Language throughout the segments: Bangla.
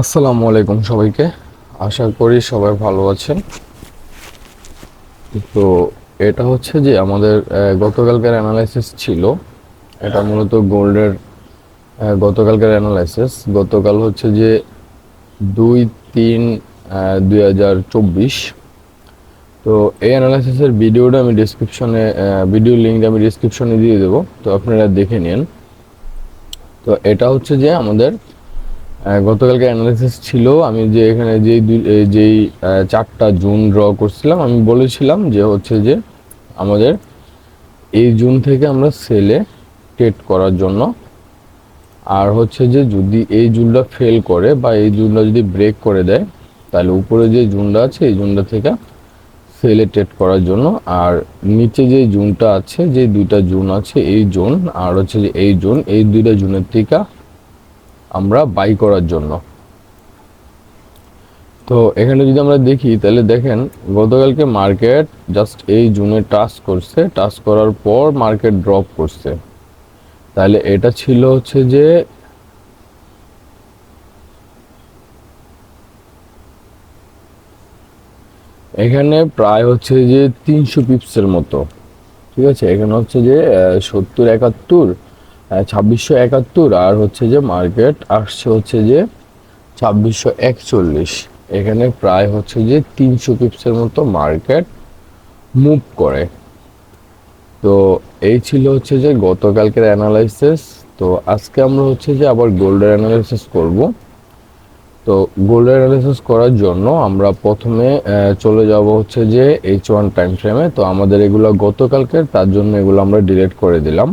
আসসালামু আলাইকুম সবাইকে। আশা করি সবাই ভালো আছেন। তো এটা হচ্ছে যে আমাদের গতকালকার অ্যানালাইসিস ছিল। এটা মূলত গোল্ডের গতকালকার অ্যানালাইসিস গতকাল হচ্ছে যে দুই তিন দুই হাজার চব্বিশ। তো এই অ্যানালাইসিসের ভিডিওটা আমি ডিসক্রিপশনে ভিডিও লিঙ্ক আমি ডিসক্রিপশনে দিয়ে দেবো। তো আপনারা দেখে নিন। তো এটা হচ্ছে যে আমাদের গতকালকে অ্যানালিসিস ছিল, আমি যে এখানে যেই যেই চারটা জুন ড্র করছিলাম, আমি বলেছিলাম যে হচ্ছে যে আমাদের এই জুন থেকে আমরা সেলে ট্রেড করার জন্য। আর হচ্ছে যে যদি এই জুনটা ফেল করে বা এই জুনটা যদি ব্রেক করে দেয়, তাহলে উপরে যে জুনটা আছে, এই জুনটা থেকে সেলে ট্রেড করার জন্য। আর নিচে যে জুনটা আছে, যে দুইটা জুন আছে, এই জুন, আর হচ্ছে যে এই জুন, এই দুইটা জুনের থেকে আমরা বাই করার জন্য। তো এখানে যদি আমরা দেখি, তাহলে দেখেন, গতকালকে মার্কেট জাস্ট এই জুনে টাচ করছে টাচ করার পর মার্কেট ড্রপ করছে। তাহলে এটা ছিল হচ্ছে যে এখানে প্রায় হচ্ছে যে তিনশো পিপসের মতো। ঠিক আছে? এখানে হচ্ছে যে সত্তর একাত্তর ছাব্বিশশো একাত্তর, আর হচ্ছে যে মার্কেট আসছে হচ্ছে যে ছাব্বিশশো একচল্লিশ। এখানে প্রায় হচ্ছে যে তিনশো পিপসের মতো মার্কেট মুভ করে। তো এই ছিল হচ্ছে যে গতকালকের অ্যানালাইসিস। তো আজকে আমরা হচ্ছে যে আবার গোল্ডের অ্যানালাইসিস করব। তো গোল্ডের অ্যানালাইসিস করার জন্য আমরা প্রথমে চলে যাব হচ্ছে যে এইচ ওয়ান টাইম ফ্রেমে তো আমাদের এগুলো গতকালকের, তার জন্য এগুলো আমরা ডিলিট করে দিলাম।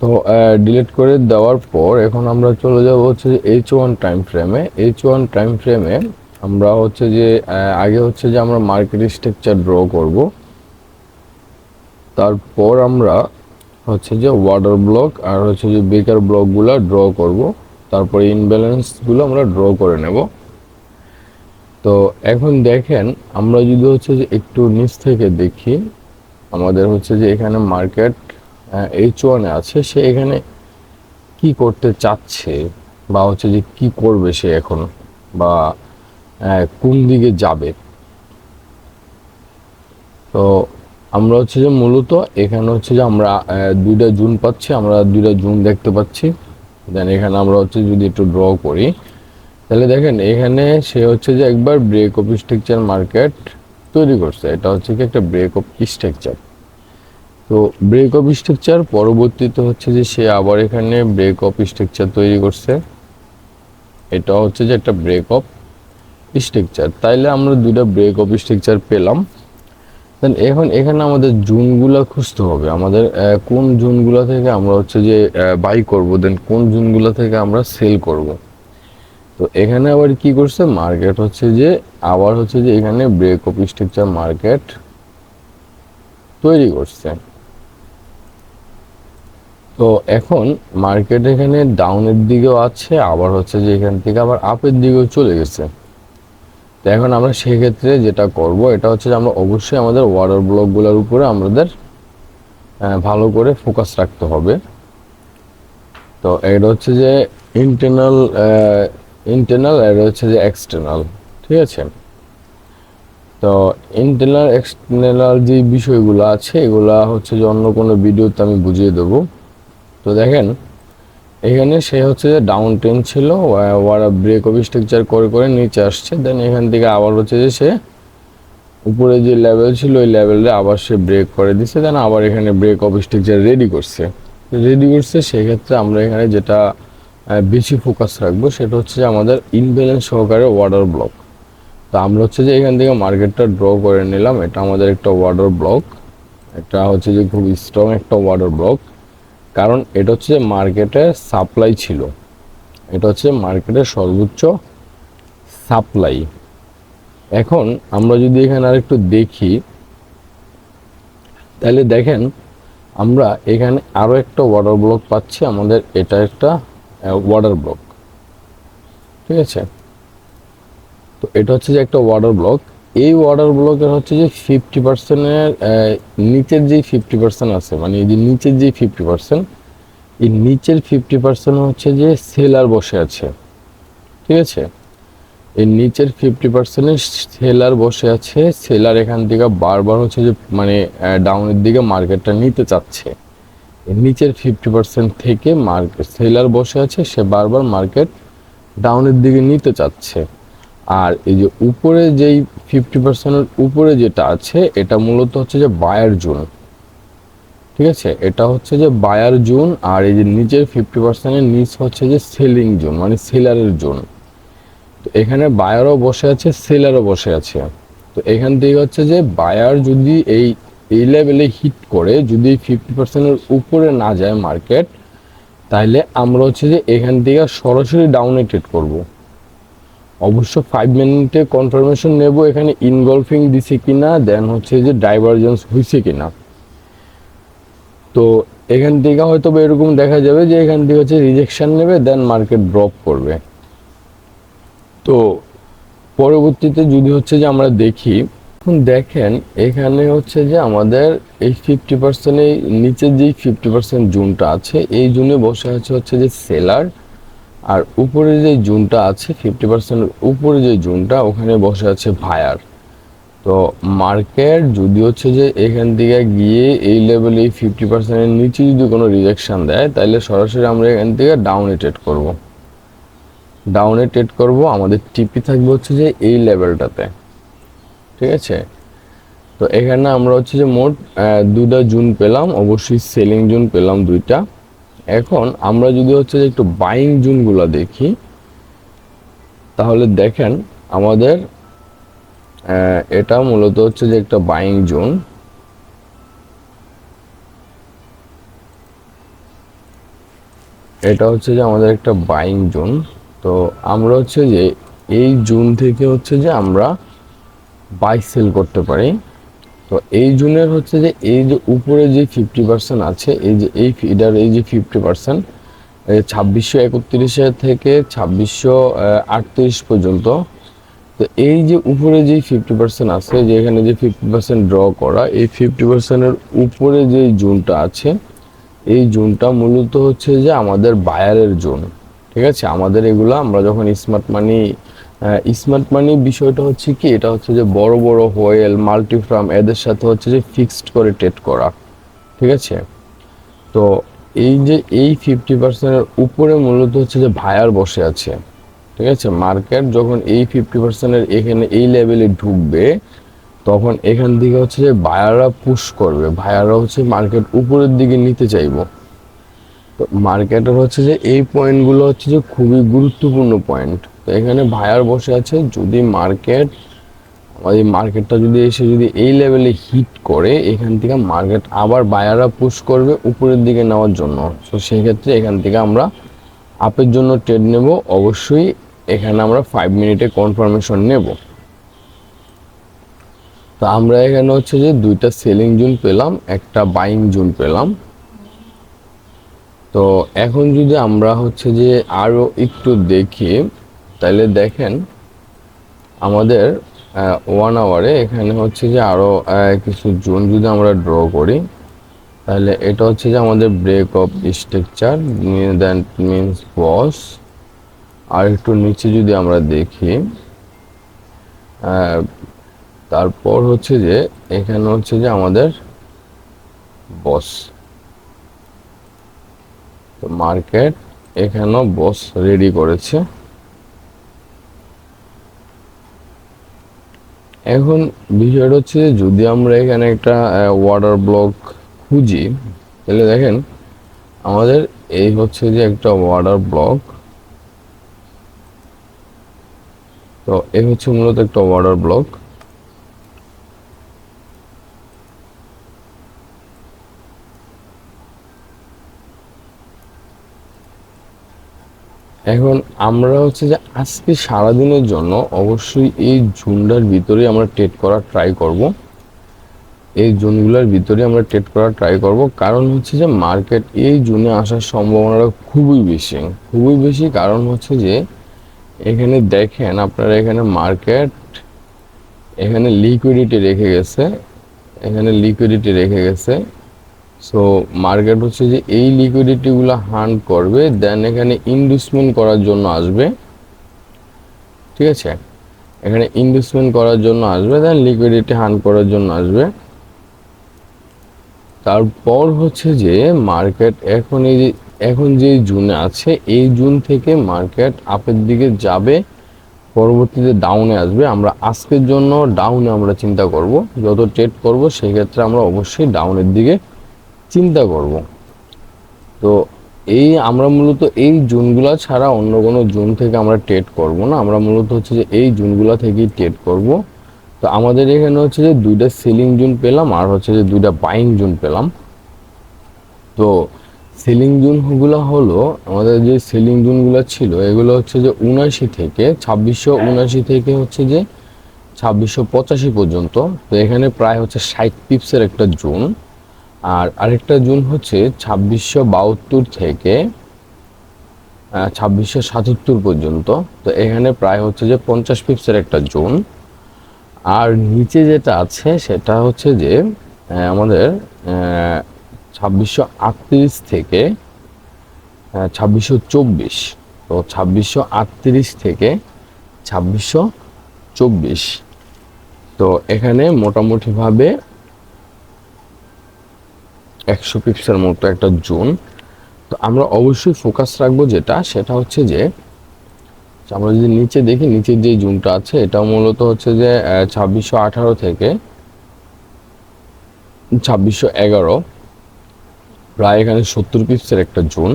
তো ডিলিট করে দেওয়ার পর এখন আমরা চলে যাব হচ্ছে এইচ ওয়ান টাইম ফ্রেমে এইচ ওয়ান টাইম ফ্রেমে আমরা হচ্ছে যে আগে হচ্ছে যে আমরা মার্কেট স্ট্রাকচার ড্র করব। তারপর আমরা হচ্ছে যে ওয়াটার ব্লক আর হচ্ছে যে বেকার ব্লকগুলো ড্র করব। তারপরে ইনব্যালেন্সগুলো আমরা ড্র করে নেব। তো, এখন দেখেন আমরা যদি হচ্ছে যে একটু নিচ থেকে দেখি, আমাদের হচ্ছে যে এখানে মার্কেট এইচ ওয়ানে আছে, সে এখানে কি করতে চাচ্ছে বা হচ্ছে যে কি করবে সে এখন বা কোন দিকে যাবে? তো আমরা হচ্ছে যে মূলত এখানে হচ্ছে যে আমরা দুইটা জুন পাচ্ছি, আমরা দুইটা জুন দেখতে পাচ্ছি। দেন এখানে আমরা হচ্ছে যদি একটু ড্র করি, তাহলে দেখেন এখানে সে হচ্ছে যে একবার ব্রেক অফ স্ট্রাকচার মার্কেট তৈরি করছে। এটা হচ্ছে কি একটা ব্রেক অফ স্ট্রাকচার তো ব্রেক অফ স্ট্রাকচার পরবর্তীতে হচ্ছে যে সে আবার এখানে ব্রেক অফ স্ট্রাকচার তৈরি করছে। এটা হচ্ছে যে একটা ব্রেক অফ স্ট্রাকচার তাইলে আমরা দুইটা ব্রেক অফ স্ট্রাকচার পেলাম। দেন এখন এখানে আমাদের জুনগুলো খুঁজতে হবে। আমাদের কোন জুনগুলো থেকে আমরা হচ্ছে যে বাই করব দেন কোন জুনগুলো থেকে আমরা সেল করব। তো এখানে আবার কি করছে? মার্কেট হচ্ছে যে, আবার হচ্ছে যে এখানে ব্রেক অফ স্ট্রাকচার মার্কেট তৈরি করছে। তো এখন মার্কেট এখানে ডাউনের দিকেও আছে, আবার হচ্ছে যে এখান থেকে আবার আপের দিকেও চলে গেছে। তো এখন আমরা সেক্ষেত্রে যেটা করব, এটা হচ্ছে যে আমরা অবশ্যই আমাদের ওয়াটার ব্লকগুলোর উপরে আমাদের ভালো করে ফোকাস রাখতে হবে। তো এটা হচ্ছে যে ইন্টারনাল ইন্টারনাল আর হচ্ছে যে এক্সটার্নাল ঠিক আছে? তো ইন্টারনাল এক্সটার্নাল যে বিষয়গুলো আছে, এগুলা হচ্ছে যে অন্য কোনো ভিডিওতে আমি বুঝিয়ে দেবো। তো দেখেন, এখানে সে হচ্ছে যে ডাউন টেন ছিল ওয়ারা ব্রেক অফ স্ট্রাকচার করে করে নিচে আসছে। দেন এখান থেকে আবার হচ্ছে যে সে উপরে যে লেভেল ছিল, ওই লেভেলে আবার সে ব্রেক করে দিচ্ছে দেন আবার এখানে ব্রেক অফ স্ট্রাকচার রেডি করছে। রেডি করছে, সেক্ষেত্রে আমরা এখানে যেটা বেশি ফোকাস রাখব, সেটা হচ্ছে যে আমাদের ইনব্যালেন্স সহকারে ওয়াটার ব্লক তো আমরা হচ্ছে যে এখান থেকে মার্কেটটা ড্র করে নিলাম। এটা আমাদের একটা ওয়াটার ব্লক এটা হচ্ছে যে খুব স্ট্রং একটা ওয়াটার ব্লক কারণ এটা হচ্ছে মার্কেটে সাপ্লাই ছিল। এটা হচ্ছে মার্কেটের সর্বোচ্চ সাপ্লাই এখন আমরা যদি এখানে আর একটু দেখি, তাহলে দেখেন আমরা এখানে আরও একটা ওয়াটার ব্লক পাচ্ছি, আমাদের এটা একটা ওয়াটার ব্লক ঠিক আছে? তো এটা হচ্ছে যে একটা ওয়াটার ব্লক এই ওয়াটার ব্লকের হচ্ছে যে ফিফটি পার্সেন্টের নিচের যেই ফিফটি পার্সেন্ট আছে মানে এই যে নিচের যেই ফিফটি পার্সেন্ট এই নিচের ফিফটি পার্সেন্ট হচ্ছে যে সেলার বসে আছে, ঠিক আছে? এই নিচের ফিফটি পার্সেন্টের সেলার বসে আছে সেলার এখান থেকে বারবার হচ্ছে যে মানে ডাউনের দিকে মার্কেটটা নিতে চাচ্ছে। নিচের ফিফটি পার্সেন্ট থেকে মার্কেট সেলার বসে আছে, সে বারবার মার্কেট ডাউনের দিকে নিতে চাচ্ছে। আর এই যে উপরে যেই ফিফটি পার্সেন্টের উপরে যেটা আছে, এটা মূলত হচ্ছে যে বায়ার জোন ঠিক আছে? এটা হচ্ছে যে বায়ার জোন আর এই যে নিচের ফিফটি পার্সেন্টের নিচ হচ্ছে যে সেলিং জোন মানে সেলারের জোন তো এখানে বায়ারও বসে আছে সেলারও বসে আছে। তো এখান থেকে হচ্ছে যে বায়ার যদি এই এই লেভেলে হিট করে, যদি ফিফটি পার্সেন্টের উপরে না যায় মার্কেট তাহলে আমরা হচ্ছে যে এখান থেকে সরাসরি ডাউনে ট্রেড করব। অবশ্য ফাইভ মিনিটে কনফার্মেশন নেব এখানে ইনগলফিং দিছে কিনা দেন হচ্ছে যে ডাইভারজেন্স হয়েছে কিনা। তো এখান থেকে হয়তো এরকম দেখা যাবে যে এখান থেকে হচ্ছে রিজেকশন নেবে দেন মার্কেট ড্রপ করবে। তো পরবর্তীতে যদি হচ্ছে যে আমরা দেখি, এখন দেখেন এখানে হচ্ছে যে আমাদের এই ফিফটি পার্সেন্টের নিচের যেই ফিফটি পার্সেন্ট জুনটা আছে, এই জুনে বসে আছে হচ্ছে যে সেলার আর উপরে যে জুনটা আছে ফিফটি পার্সেন্টের উপরে যে জুনটা, ওখানে বসে আছে ভায়ার তো মার্কেট যদি হচ্ছে যে এখান থেকে গিয়ে এই লেভেলে ফিফটি পার্সেন্টের নিচে যদি কোনো রিজেকশান দেয়, তাহলে সরাসরি আমরা এখান থেকে ডাউনে ট্রেড করব। ডাউনে ট্রেড করব, আমাদের টিপি থাকবে হচ্ছে যে এই লেভেলটাতে ঠিক আছে? তো এখানে আমরা হচ্ছে যে মোট দুটা জুন পেলাম, অবশ্যই সেলিং জুন পেলাম দুইটা। এখন আমরা যদি হচ্ছে যে একটু বাইং জুনগুলো দেখি, তাহলে দেখেন আমাদের এটা মূলত হচ্ছে যে একটা বাইং জোন এটা হচ্ছে যে আমাদের একটা বাইং জোন তো আমরা হচ্ছে যে এই জুন থেকে হচ্ছে যে আমরা বাই সেল করতে পারি। তো এই জুনের হচ্ছে যে এই যে উপরে যে ফিফটি পার্সেন্ট আছে, এই যে, এই এটার এই যে ফিফটি পার্সেন্ট ছাব্বিশশো একত্রিশে থেকে ছাব্বিশশো আটত্রিশ পর্যন্ত। তো এই যে উপরে যে ফিফটি পার্সেন্ট আছে, যে এখানে যে ফিফটি পার্সেন্ট ড্র করা, এই ফিফটি পার্সেন্টের উপরে যে জোনটা আছে, এই জোনটা মূলত হচ্ছে যে আমাদের বায়ারের জোন। ঠিক আছে? আমাদের এগুলো আমরা যখন স্মার্ট মানি স্মার্ট মানি বিষয়টা হচ্ছে কি? এটা হচ্ছে যে বড় বড় হোয়েল মাল্টিফ্রাম এদের সাথে হচ্ছে যে ফিক্সড করে ট্রেড করা। ঠিক আছে? তো এই যে এই ফিফটি পার্সেন্টের উপরে মূলত হচ্ছে যে ভায়ার বসে আছে। ঠিক আছে? মার্কেট যখন এই ফিফটি পার্সেন্টের এখানে এই লেভেলে ঢুকবে, তখন এখান থেকে হচ্ছে যে বায়াররা পুশ করবে। ভায়াররা হচ্ছে মার্কেট উপরের দিকে নিতে চাইব। তো মার্কেটের হচ্ছে যে এই পয়েন্টগুলো হচ্ছে যে খুবই গুরুত্বপূর্ণ পয়েন্ট এখানে ভায়ার বসে আছে, যদি মার্কেট এই মার্কেটটা যদি এসে যদি এই লেভেলে হিট করে, এখান থেকে মার্কেট আবার বায়াররা পুশ করবে উপরের দিকে নেওয়ার জন্য। তো সেক্ষেত্রে এখান থেকে আমরা আপের জন্য ট্রেড নেব। অবশ্যই এখানে আমরা ফাইভ মিনিটে কনফার্মেশন নেব। তো আমরা এখানে হচ্ছে যে দুইটা সেলিং জোন পেলাম, একটা বাইং জোন পেলাম। তো এখন যদি আমরা হচ্ছে যে আরও একটু দেখি তাহলে দেখেন, আমাদের ওয়ান আওয়ারে এখানে হচ্ছে যে আরও কিছু জোন যদি আমরা ড্র করি তাহলে এটা হচ্ছে যে আমাদের break of structure then means বস আর একটু নিচে যদি আমরা দেখি তারপর হচ্ছে যে এখানে হচ্ছে যে আমাদের বস তো মার্কেট এখানেও বস রেডি করেছে। এখন বিষয়টা হচ্ছে যদি আমরা এখানে একটা ওয়াটার ব্লক খুঁজি, তাহলে দেখেন আমাদের এই হচ্ছে যে একটা ওয়াটার ব্লক তো এই হচ্ছে মূলত একটা ওয়াটার ব্লক এখন আমরা হচ্ছে যে আজকে সারাদিনের জন্য অবশ্যই এই ঝুন্ডার ভিতরে আমরা ট্রেড করার ট্রাই করব। এই জুনগুলোর ভিতরে আমরা ট্রেড করার ট্রাই করব। কারণ হচ্ছে যে মার্কেট এই জুনে আসার সম্ভাবনাটা খুবই বেশি। খুবই বেশি কারণ হচ্ছে যে এখানে দেখেন আপনারা এখানে মার্কেট এখানে লিকুইডিটি রেখে গেছে। এখানে লিকুইডিটি রেখে গেছে। সো মার্কেট হচ্ছে যে এই লিকুইডিটিগুলো হান্ট করবে দেন এখানে ইনভেস্টমেন্ট করার জন্য আসবে। ঠিক আছে? এখানে ইনভেস্টমেন্ট করার জন্য আসবে দেন লিকুইডিটি হান্ট করার জন্য আসবে। তারপর হচ্ছে যে মার্কেট এখন এই যে, এখন যে জুনে আছে, এই জুন থেকে মার্কেট আপের দিকে যাবে, পরবর্তীতে ডাউনে আসবে। আমরা আজকের জন্য ডাউনে আমরা চিন্তা করব, যত ট্রেড করব, সেক্ষেত্রে আমরা অবশ্যই ডাউনের দিকে চিন্তা করব। তো এই আমরা মূলত এই জুনগুলা ছাড়া অন্য কোনো জুন থেকে আমরা ট্রেড করব না। আমরা মূলত হচ্ছে যে এই জুনগুলা থেকেই ট্রেড করব। তো আমাদের এখানে হচ্ছে যে দুইটা সেলিং জুন পেলাম আর হচ্ছে যে দুইটা বাইং জুন পেলাম। তো সেলিং জুনগুলো হলো আমাদের যে সেলিং জুনগুলো ছিল, এগুলো হচ্ছে যে উনাশি থেকে ছাব্বিশশো উনাশি থেকে হচ্ছে যে ছাব্বিশশো পঁচাশি পর্যন্ত। তো এখানে প্রায় হচ্ছে ষাট পিপসের একটা জুন। আর আরেকটা জুন হচ্ছে ছাব্বিশশো বাহাত্তর থেকে ছাব্বিশশো সাতাত্তর পর্যন্ত। তো এখানে প্রায় হচ্ছে যে পঞ্চাশ পিপসের একটা জোন। আর নিচে যেটা আছে সেটা হচ্ছে যে আমাদের ছাব্বিশশো আটত্রিশ থেকে ছাব্বিশশো চব্বিশ। তো ছাব্বিশশো আটত্রিশ থেকে ছাব্বিশশো চব্বিশ। তো এখানে মোটামুটিভাবে একশো পিপসের মতো একটা জোন। তো আমরা অবশ্যই ফোকাস রাখব যেটা, সেটা হচ্ছে যে, আমরা যদি নিচে দেখি, নিচের যে জুনটা আছে এটা মূলত হচ্ছে যে ছাব্বিশশো আঠারো থেকে ছাব্বিশশো এগারো। প্রায় এখানে সত্তর পিপসের একটা জোন।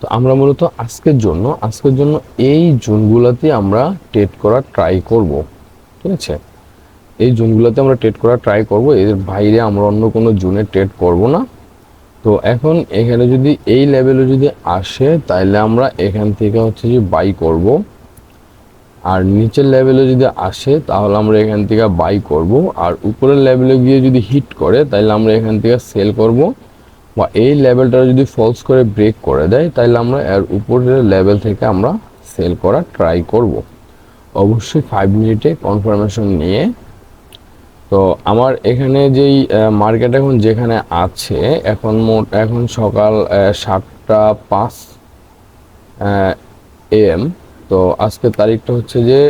তো আমরা মূলত আজকের জন্য আজকের জন্য এই জোনগুলোতে আমরা টেট করার ট্রাই করব। ঠিক আছে? এই জোনগুলোতে আমরা ট্রেড করার ট্রাই করব। এর বাইরে আমরা অন্য কোনো জোনে ট্রেড করব না। তো এখন এখানে যদি এই লেভেলে যদি আসে তাহলে আমরা এখান থেকে হচ্ছে যে বাই করব। আর নিচের লেভেলে যদি আসে, তাহলে আমরা এখান থেকে বাই করব। আর উপরের লেভেলে গিয়ে যদি হিট করে তাহলে আমরা এখান থেকে সেল করব। বা এই লেভেলটা যদি ফলস করে ব্রেক করে দেয় তাহলে আমরা এর উপরের লেভেল থেকে আমরা সেল করা ট্রাই করব। অবশ্যই ফাইভ মিনিটে কনফার্মেশন নিয়ে তো আমার এখানে যেই মার্কেট এখন যেখানে আছে, এখন মোট, এখন সকাল সাতটা পাঁচ এম তো আজকে তারিখটা হচ্ছে যে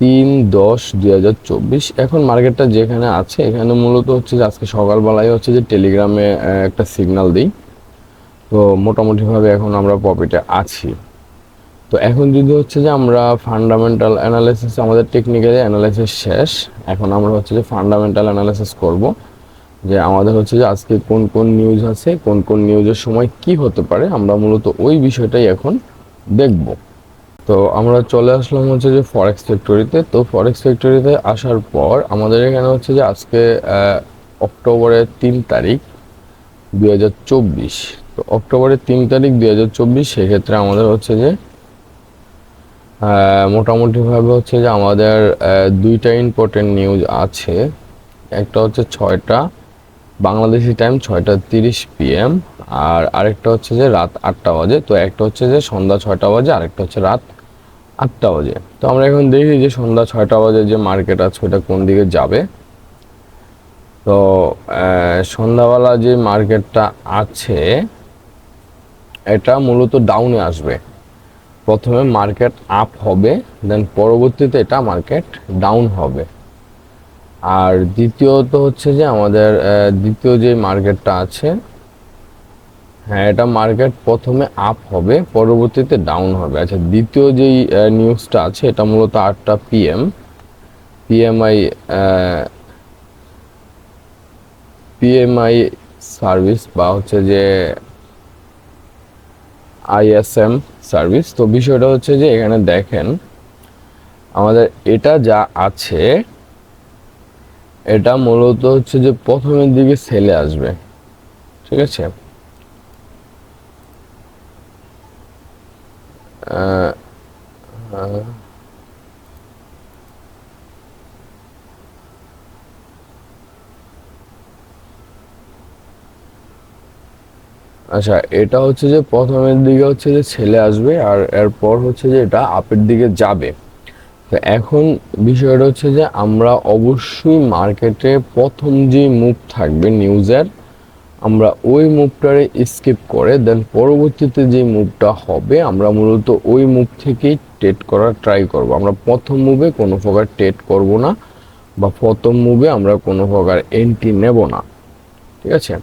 তিন দশ দুই হাজার চব্বিশ। এখন মার্কেটটা যেখানে আছে, এখানে মূলত হচ্ছে যে আজকে সকালবেলায় হচ্ছে যে টেলিগ্রামে একটা সিগনাল দিই। তো মোটামুটিভাবে এখন আমরা প্রফিটে আছি। তো এখন যদি হচ্ছে যে আমরা ফান্ডামেন্টাল অ্যানালাইসিস আমাদের টেকনিক্যালি অ্যানালাইসিস শেষ, এখন আমরা হচ্ছে যে ফান্ডামেন্টাল অ্যানালাইসিস করব, যে আমাদের হচ্ছে যে আজকে কোন কোন নিউজ আছে, কোন কোন নিউজের সময় কি হতে পারে, আমরা মূলত ওই বিষয়টাই এখন দেখব। তো আমরা চলে আসলাম হচ্ছে যে ফরেক্স ফ্যাক্টরিতে তো ফরেক্স ফ্যাক্টরিতে আসার পর আমাদের এখানে হচ্ছে যে আজকে অক্টোবরের তিন তারিখ দুই হাজার চব্বিশ। তো অক্টোবরের তিন তারিখ দুই হাজার চব্বিশ, সেক্ষেত্রে আমাদের হচ্ছে যে মোটামুটিভাবে হচ্ছে যে আমাদের দুইটা ইম্পর্টেন্ট নিউজ আছে। একটা হচ্ছে ছয়টা, বাংলাদেশি টাইম ছয়টা তিরিশ পিএম আর আরেকটা হচ্ছে যে রাত আটটা বাজে। তো একটা হচ্ছে যে সন্ধ্যা ছয়টা বাজে, আরেকটা হচ্ছে রাত আটটা বাজে। তো আমরা এখন দেখি যে সন্ধ্যা ছয়টা বাজে যে মার্কেট আছে, ওটা কোন দিকে যাবে। তো সন্ধ্যাবেলা যে মার্কেটটা আছে, এটা মূলত ডাউনে আসবে। প্রথমে মার্কেট আপ হবে দেন পরবর্তীতে এটা মার্কেট ডাউন হবে। আর দ্বিতীয়ত হচ্ছে যে আমাদের দ্বিতীয় যে মার্কেটটা আছে হ্যাঁ এটা মার্কেট প্রথমে আপ হবে, পরবর্তীতে ডাউন হবে। আচ্ছা দ্বিতীয় যেই নিউজটা আছে, এটা মূলত আটটা পিএম পিএমআই পিএমআই সার্ভিস বা হচ্ছে যে আইএসএম সার্ভিস। তো বিষয়টা হচ্ছে যে এখানে দেখেন, আমাদের এটা যা আছে, এটা মূলত হচ্ছে যে প্রথমের দিকে সেলে আসবে। ঠিক আছে? আচ্ছা এটা হচ্ছে যে প্রথমের দিকে হচ্ছে যে ছেলে আসবে আর এরপর হচ্ছে যে এটা আপের দিকে যাবে। তো এখন বিষয়টা হচ্ছে যে আমরা অবশ্যই মার্কেটে প্রথম যে মুখ থাকবে নিউজের, আমরা ওই মুভটারে স্কিপ করে, দেন পরবর্তীতে যে মুভটা হবে, আমরা মূলত ওই মুভ থেকেই টেট করার ট্রাই করব। আমরা প্রথম মুভে কোনো প্রকার টেট করব না, বা প্রথম মুভে আমরা কোনো প্রকার এন্ট্রি নেব না। ঠিক আছে?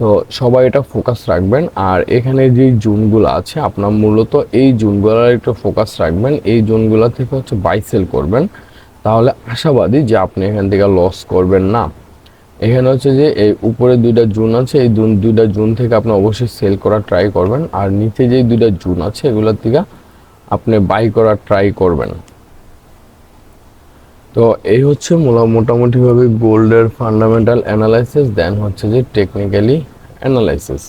তো সবাই এটা ফোকাস রাখবেন। আর এখানে যে জুনগুলো আছে, আপনার মূলত এই জুনগুলোর একটু ফোকাস রাখবেন। এই জুনগুলো থেকে হচ্ছে বাইসেল করবেন। তাহলে আশাবাদী যে আপনি এখান থেকে লস করবেন না। এখানে হচ্ছে যে এই উপরে দুইটা জুন আছে, এই দুইটা জুন থেকে আপনি অবশ্যই সেল করার ট্রাই করবেন। আর নিচে যে দুইটা জুন আছে, এগুলোর থেকে আপনি বাই করার ট্রাই করবেন। তো এই হচ্ছে মোলা- মোটামুটিভাবে গোল্ডের ফান্ডামেন্টাল অ্যানালাইসিস দেন হচ্ছে যে টেকনিক্যালি অ্যানালাইসিস